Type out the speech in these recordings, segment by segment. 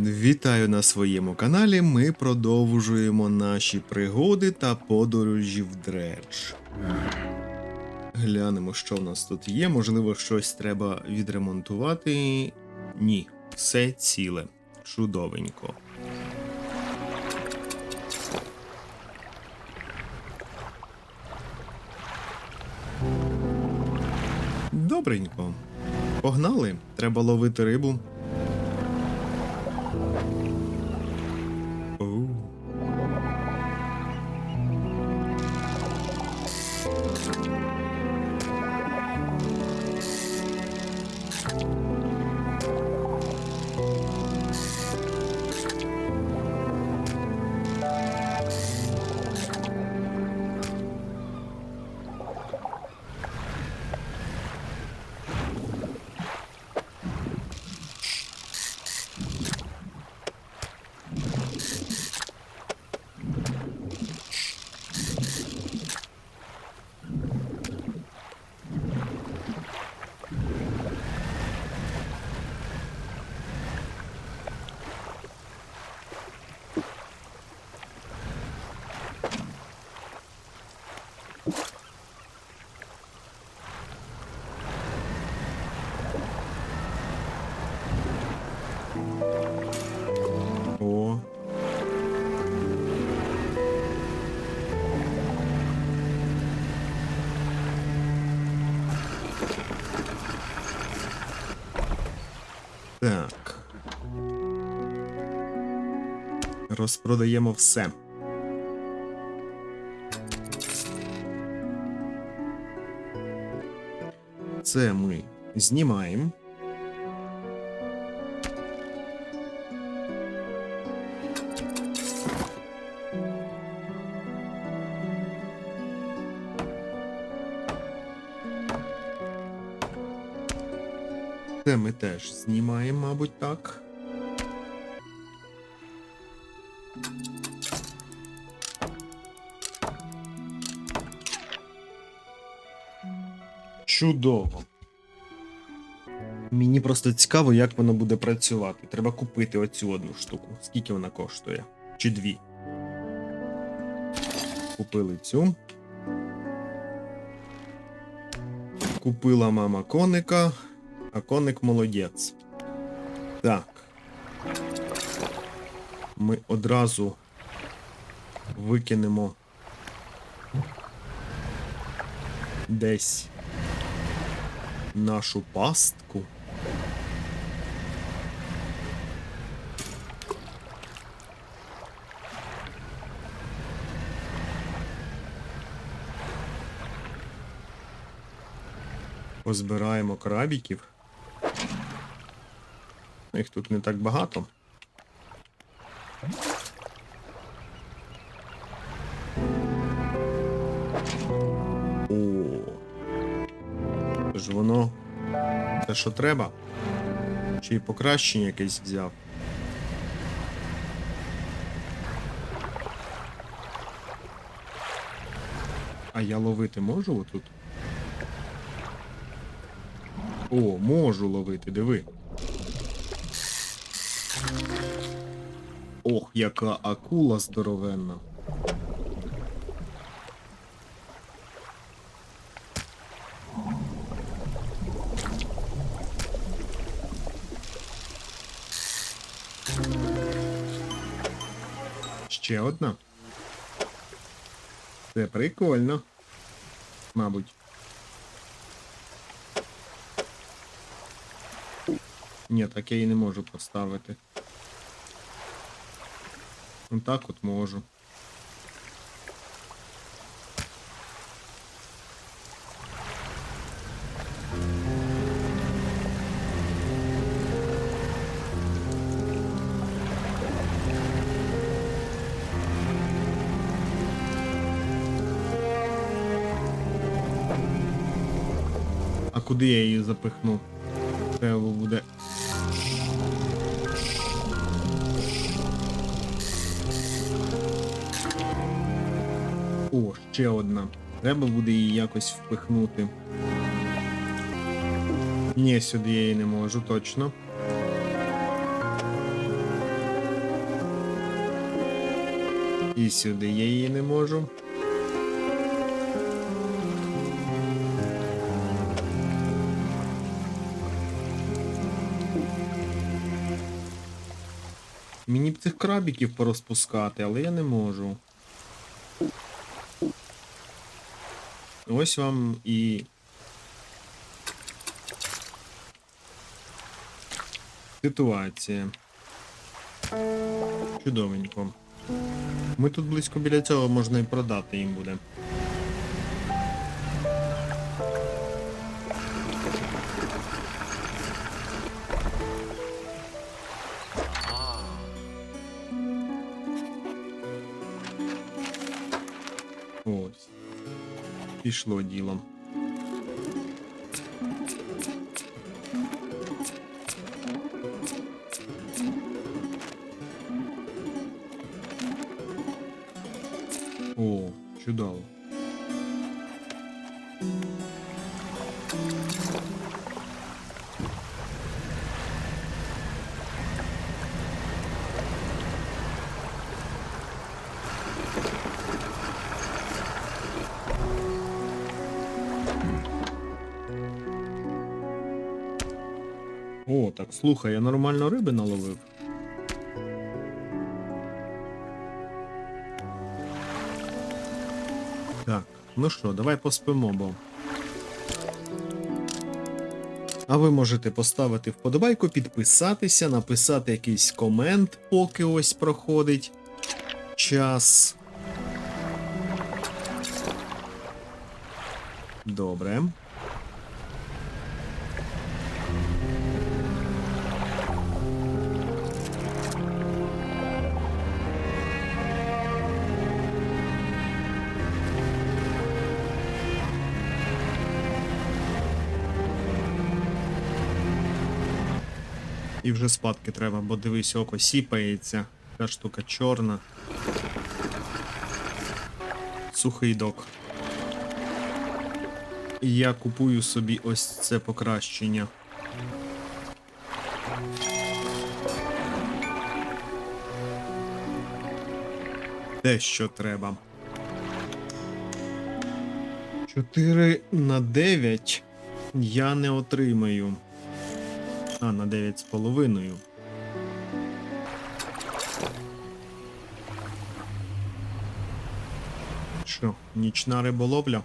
Вітаю на своєму каналі. Ми продовжуємо наші пригоди та подорожі в Дредж. Глянемо, що в нас тут є. Можливо, щось треба відремонтувати. Ні, все ціле. Чудовенько. Добренько. Погнали. Треба ловити рибу. Оу. Розпродаємо все. Це ми знімаємо. Це ми теж знімаємо, мабуть, так. Чудово. Мені просто цікаво, як воно буде працювати. Треба купити оцю одну штуку. Скільки вона коштує? Чи дві? Купили цю. Купила мама коника, а коник молодець. Так. Ми одразу викинемо десь нашу пастку. Позбираємо крабіків. Їх тут не так багато. О. Ж воно те, що треба. Чи й покращення якесь взяв. А я ловити можу отут? О, можу ловити, диви. Ох, яка акула здоровенна. Ще одна. Це прикольно. Мабуть. Ні, так я її не можу поставити. Ну так от можу. куди я її запихну? Треба буде. О, ще одна. Треба буде її якось впихнути. Ні, сюди я її не можу, точно. І сюди я її не можу. Крабіків порозпускати, але я не можу. Ось вам і. Ситуація. Чудовенько. Ми тут близько біля цього можна і продати їм буде. Пішло діло. О, чудово. Слухай, я нормально риби наловив. Так, ну що, давай поспимо, бо. А ви можете поставити вподобайку, підписатися, написати якийсь комент, поки ось проходить час. Добре. І вже спадки треба, бо дивись, око сіпається. Та штука чорна. Сухий док. Я купую собі ось це покращення. Те, що треба. 4 на 9 я не отримаю. А, на 9 з половиною. Що, нічна риболовля?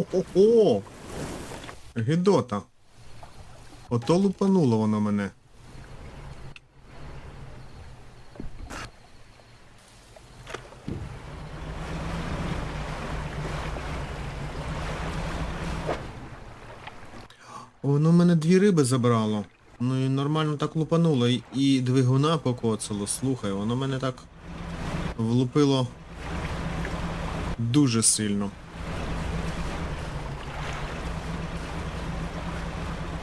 О-хо-хо! Гідота. Ото лупануло воно мене. Воно мене дві риби забрало. Ну і нормально так лупануло. І двигуна покоцало. Слухай, воно мене так влупило дуже сильно.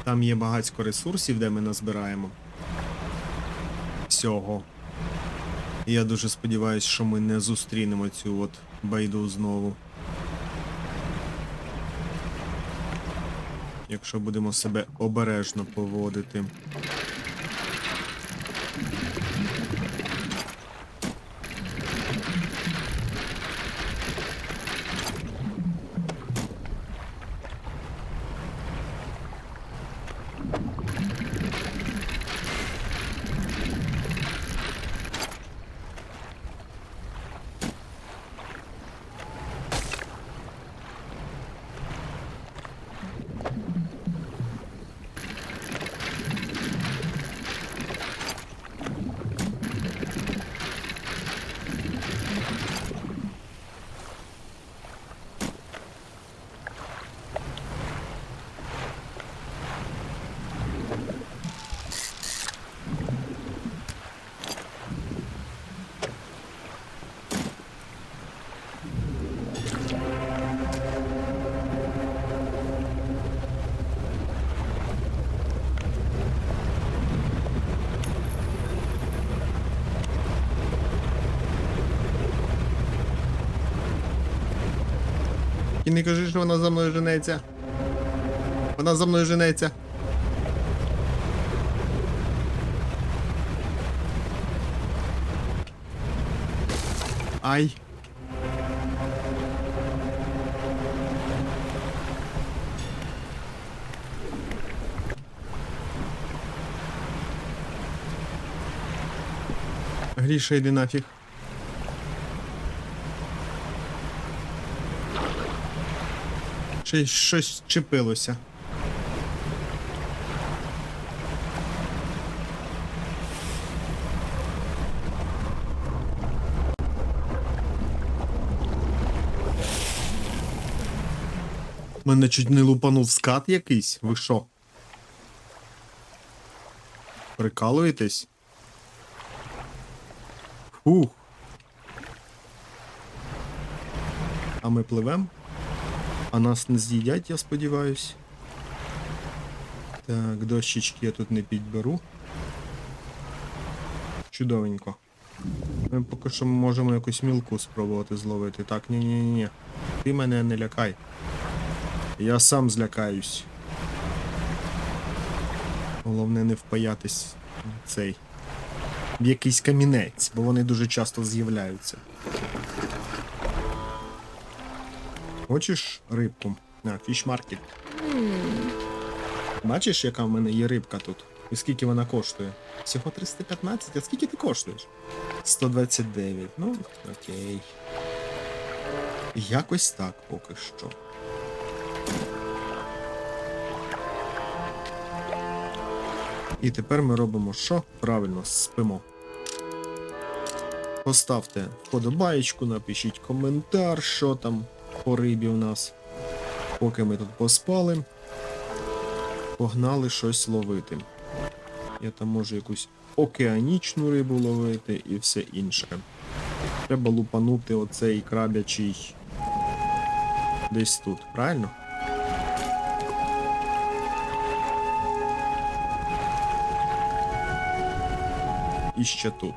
Там є багатько ресурсів, де ми назбираємо. Всього. Я дуже сподіваюся, що ми не зустрінемо цю от байду знову. якщо будемо себе обережно поводити. І не кажи, що вона за мною женеться. Вона за мною женеться. Ай. Гріша, йди нафіг. Ще щось чепилося. Мене чуть не лупанув скат якийсь. Ви що? Прикалуєтесь? Фух. А ми пливем? А нас не з'їдять, я сподіваюсь. Так, дощечки я тут не підберу. Чудовенько. Ми поки що можемо якусь мілку спробувати зловити. Так, ні-ні-ні. Ти мене не лякай. Я сам злякаюсь. Головне не впаятись в цей. В якийсь камінець, бо вони дуже часто з'являються. Хочеш рибку? На, фішмаркет. Бачиш, яка в мене є рибка тут? І скільки вона коштує? Всього 315, а скільки ти коштуєш? 129. Ну, окей. Якось так поки що. І тепер ми робимо що? Правильно, спимо. Поставте вподобаєчку, напишіть коментар, що там по рибі у нас. Поки ми тут поспали, погнали щось ловити. Я там можу якусь океанічну рибу ловити і все інше. Треба лупанути оцей крабячий десь тут, правильно? І ще тут.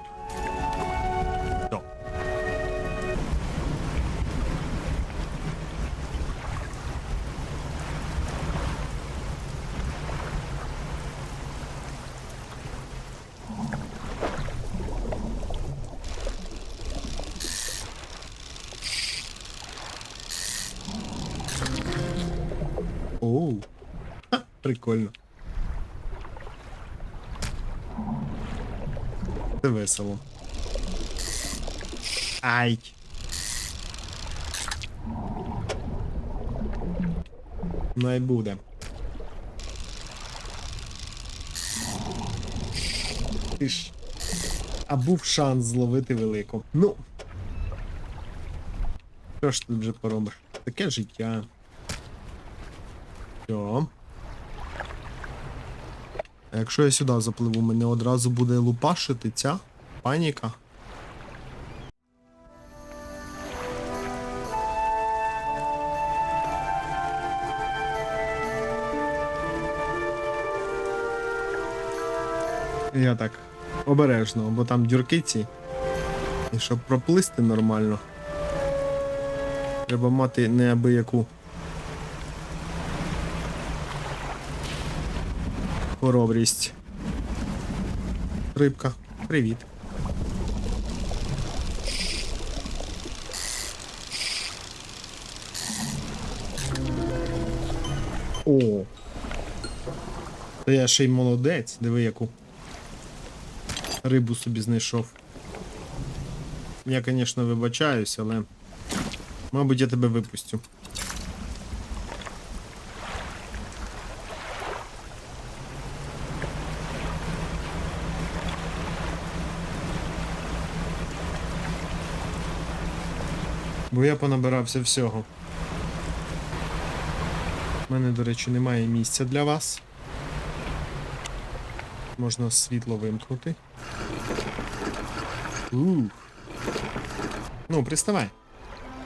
Оу. Ха, прикольно. Це весело. Ай. Най буде. Ти ж. А був шанс зловити велику. Ну. Що ж тут вже поробиш? Таке життя. Все. А якщо я сюди запливу, мене одразу буде лупашити ця паніка. Я так обережно, бо там дюрки ці. І щоб проплисти нормально. Треба мати неабияку хоробрість. Рибка, привіт. О. Та я ще й молодець, диви яку рибу собі знайшов. Я, звісно, вибачаюсь, але. Мабуть, я тебе випустю. Бо я понабирався всього. У мене, до речі, немає місця для вас. Можна світло вимкнути. Ух. Ну, приставай.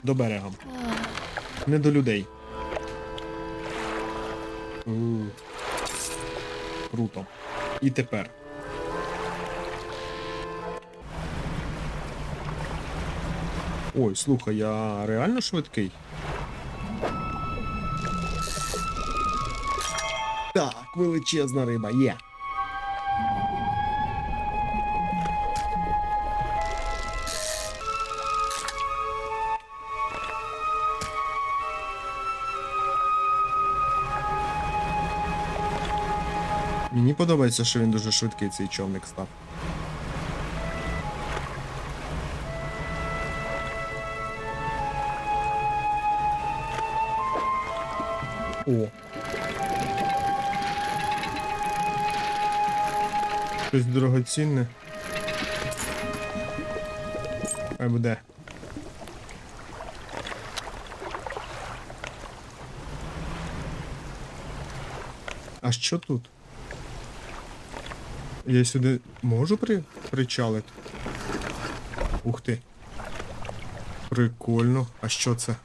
До берега. Не до людей. Ух. Круто. І тепер. Ой, слухай, я реально швидкий. Так, величезна риба є. Мені подобається, що він дуже швидкий цей човник став. О. Щось дорогоцінне. Хай буде. А що тут? Я сюди можу при... причалити? Ух ти. Прикольно. А що це?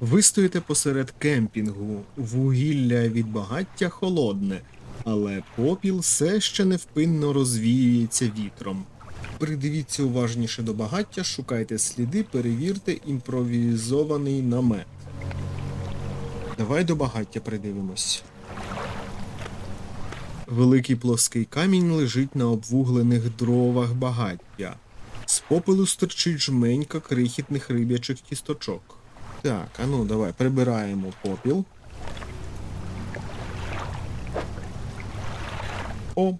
Ви стоїте посеред кемпінгу, вугілля від багаття холодне, але попіл все ще невпинно розвіюється вітром. Придивіться уважніше до багаття, шукайте сліди, перевірте імпровізований намет. Давай до багаття придивимось. Великий плоский камінь лежить на обвуглених дровах багаття. З попелу стирчить жменька крихітних риб'ячих кісточок. Так, а ну давай прибираємо попіл. О.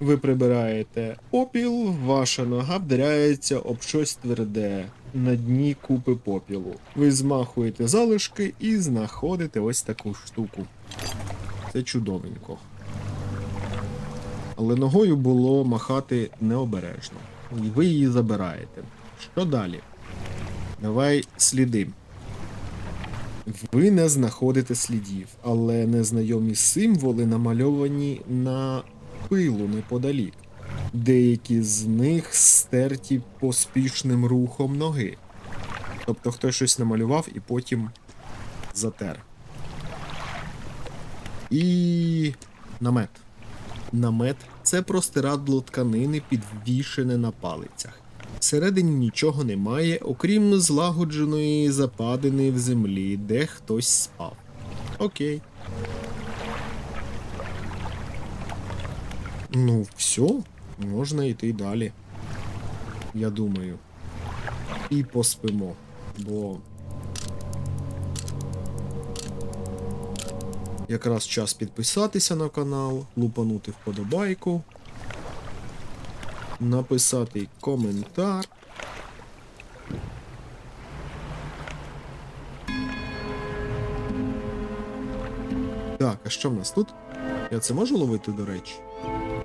Ви прибираєте попіл, ваша нога вдаряється об щось тверде на дні купи попілу. Ви змахуєте залишки і знаходите ось таку штуку. Це чудовенько. Але ногою було махати необережно. І ви її забираєте. Що далі? Давай сліди. Ви не знаходите слідів, але незнайомі символи намальовані на пилу неподалік. Деякі з них стерті поспішним рухом ноги. Тобто хтось щось намалював і потім затер. І намет. Намет це простирадло тканини, підвішене на палицях. Всередині нічого немає, окрім злагодженої западини в землі, де хтось спав. Окей. Ну, все, можна йти далі. Я думаю. І поспимо. Бо. Якраз час підписатися на канал, лупанути вподобайку, написати коментар. Так, а що в нас тут? Я це можу ловити, до речі?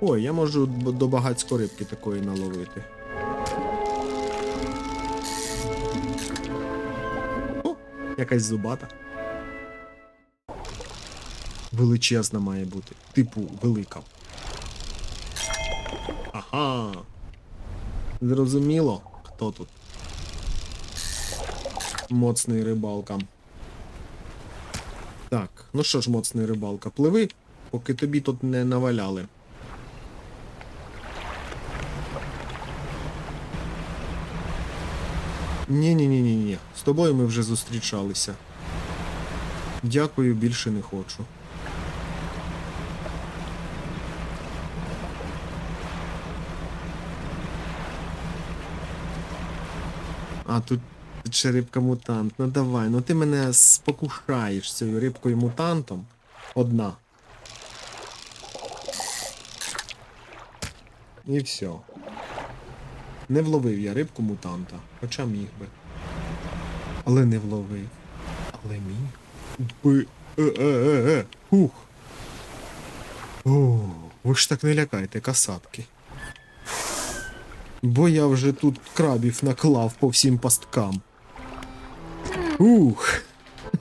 Ой, я можу до багацько рибки такої наловити. О, якась зубата. Величезна має бути. Типу, велика. Ага. Зрозуміло, хто тут. Моцний рибалка. Так, ну що ж, моцний рибалка, пливи, поки тобі тут не наваляли. Ні, ні, ні, ні, ні. З тобою ми вже зустрічалися. Дякую, більше не хочу. А, тут, ще рибка мутант. Ну давай, ну ти мене спокушаєш цією рибкою мутантом. Одна. І все. Не вловив я рибку мутанта, хоча міг би. Але не вловив. Але міг. Би. Е-е-е-е. Ух. О, ви ж так не лякайте, касатки. Бо я вже тут крабів наклав по всім пасткам. Ух.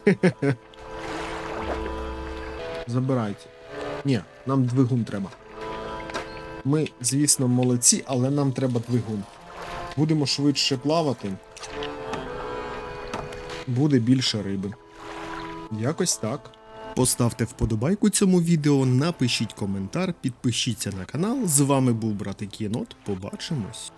Забирайте. Ні, нам двигун треба. Ми, звісно, молодці, але нам треба двигун. Будемо швидше плавати. Буде більше риби. Якось так. Поставте вподобайку цьому відео, напишіть коментар, підпишіться на канал. З вами був братик Єнот. Побачимось.